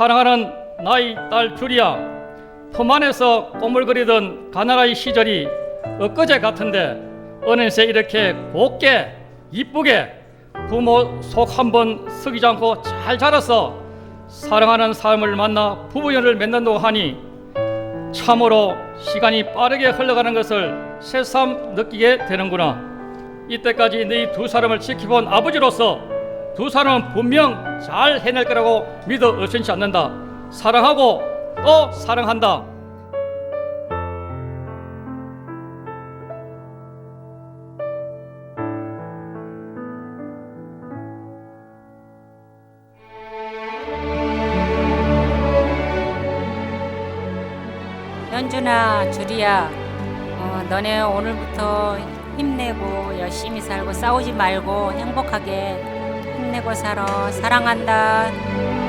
사랑하는 나의 딸 주리야 품 안에서 꼬물거리던 가나라의 시절이 엊그제 같은데 어느새 이렇게 곱게 이쁘게 부모 속 한번 썩이지 않고 잘 자라서 사랑하는 사람을 만나 부부연을 맺는다고 하니 참으로 시간이 빠르게 흘러가는 것을 새삼 느끼게 되는구나. 이때까지 너희 두 사람을 지켜본 아버지로서 두 사람은 분명 잘 해낼 거라고 믿어 의심치 않는다. 사랑하고 또 사랑한다. 현준아, 주리야, 어, 너네 오늘부터 힘내고 열심히 살고 싸우지 말고 행복하게 힘내고 살아. 사랑한다.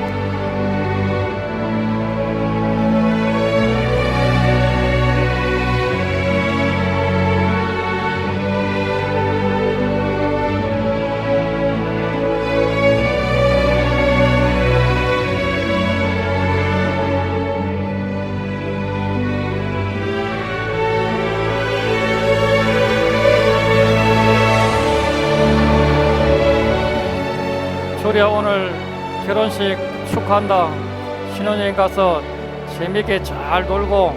조리야 오늘 결혼식 축하한다. 신혼여행 가서 재밌게 잘 놀고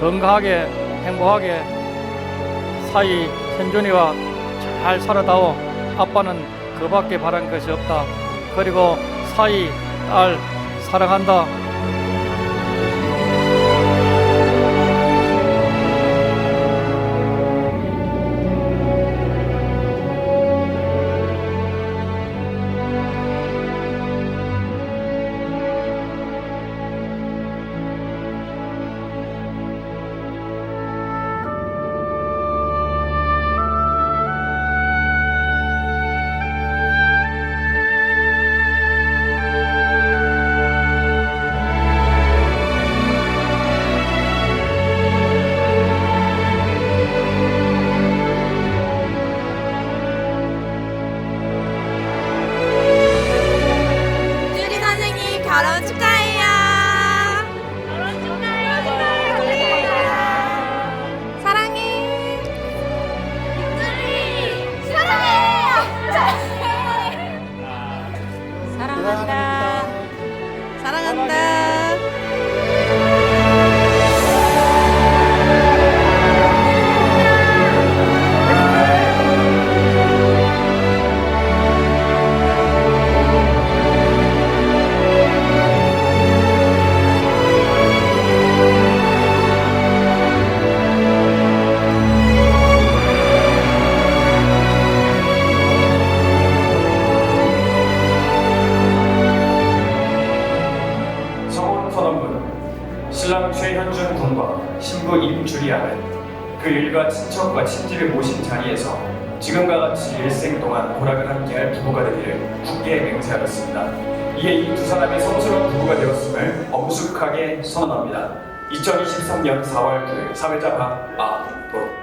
건강하게 행복하게 사이 현준이와 잘 살아다오. 아빠는 그밖에 바란 것이 없다. 그리고 사이 딸 사랑한다. 선언문 신랑 최현준 군과 신부 임주리아는 그 일가 친척과 친집에 모신 자리에서 지금과 같이 일생 동안 고락을 함께할 부부가 되기를 굳게 맹세하였습니다. 이에 이 두 사람이 성스러운 부부가 되었음을 엄숙하게 선언합니다. 2023년 4월 9일 사회자 박아도